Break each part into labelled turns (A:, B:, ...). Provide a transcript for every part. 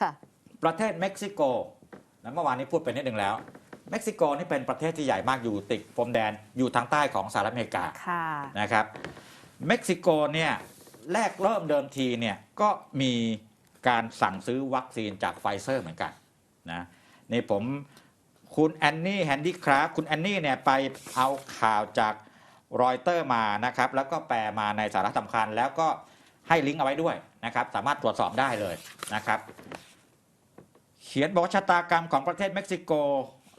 A: ค่ะ
B: ประเทศเม็กซิโกนะเมื่อวานนี้พูดไปนิดหนึ่งแล้ว เม็กซิโกนี่เป็นประเทศที่ใหญ่มากอยู่ติดพรมแดนอยู่ทางใต้ของสหรัฐอเมริกา
A: ค่ะ
B: นะครับ เม็กซิโกเนี่ยแรกเริ่มเดิมทีเนี่ยก็มีการสั่งซื้อวัคซีนจากไฟเซอร์เหมือนกันนะนี่ผมคุณแอนนี่แฮนดี้คราฟคุณแอนนี่เนี่ยไปเอาข่าวจากรอยเตอร์มานะครับ แล้วก็แปลมาในสาระสำคัญแล้วก็ให้ลิงก์เอาไว้ด้วยนะครับ สามารถตรวจสอบได้เลยนะครับ เขียนบอกว่าชะตากรรมของประเทศเม็กซิโก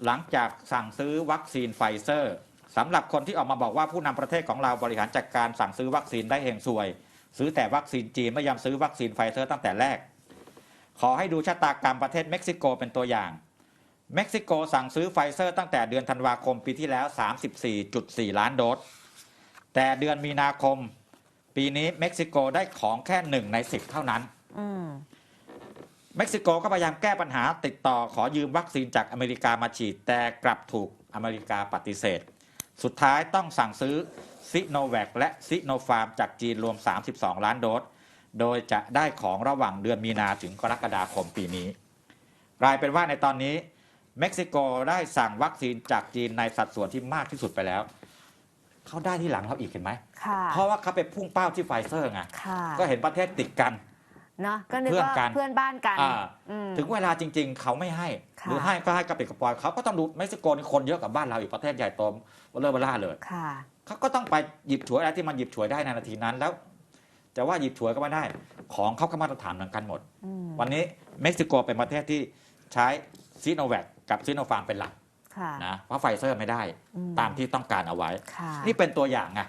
B: หลังจากสั่งซื้อวัคซีนไฟเซอร์สำหรับคนที่ออกมาบอกว่าผู้นำประเทศของเราบริหารจัดการสั่งซื้อวัคซีนได้เฮงซวย ซื้อแต่วัคซีนจีนไม่ยอมซื้อวัคซีนไฟเซอร์ตั้งแต่แรก ขอให้ดูชะตากรรมประเทศเม็กซิโกเป็นตัวอย่างเม็กซิโกสั่งซื้อไฟเซอร์ตั้งแต่เดือนธันวาคมปีที่แล้ว 34.4 ล้านโดส แต่เดือนมีนาคม ปีนี้เม็กซิโกได้ของแค่หนึ่งใน10เท่านั้น
A: อื
B: เม็กซิโกก็พยายามแก้ปัญหาติดต่อขอยืมวัคซีนจากอเมริกามาฉีด แต่กลับถูกอเมริกาปฏิเสธ สุดท้ายต้องสั่งซื้อซิโนแวคและซิโนฟาร์มจากจีนรวม 32 ล้านโดส โดยจะได้ของระหว่างเดือนมีนาถึงกรกฎาคมปีนี้กลายเป็นว่าในตอนนี้เม็กซิโกได้สั่งวัคซีนจากจีนในสัดส่วนที่มากที่สุดไปแล้ว เขาได้ที่หลังเราอีกเห็นไหม
A: ค่ะ
B: เพราะว่าเขาไปพุ่งเป้าที่ไฟเซอร์ไง
A: ค่ะ
B: ก็เห็นประเทศติดกัน
A: เนาะก็นึก
B: เพื่อน
A: ว่า
B: กัน
A: เพื่อนบ้านกัน
B: อ่า
A: อืม
B: ถึงเวลาจริง ๆ เขาไม่ให้
A: ค่ะ
B: หรือให้ก็ให้กระปิดกระปอยเขาก็ต้องดูเม็กซิโกนี่คนเยอะกว่าบ้านเราอีกประเทศใหญ่โตเบลอเบล่าเลย
A: ค่ะ
B: เขาก็ต้องไปหยิบฉวยอะไรที่มันหยิบฉวยได้ในนาทีนั้นแล้วจะว่าหยิบฉวยก็ไม่ได้ ของเขาก็มาตรฐานเหมือนกันหมด
A: อืม
B: วันนี้เม็กซิโกเป็นประเทศที่ใช้ซีโนแวคกับซีโนฟาร์มเป็นหลัก
A: ค่ะ
B: นะเพราะไฟเซอร์ไม่ได้
A: อืม
B: ตามที่ต้องการเอาไว้
A: ค่ะ
B: นี่เป็นตัวอย่างไง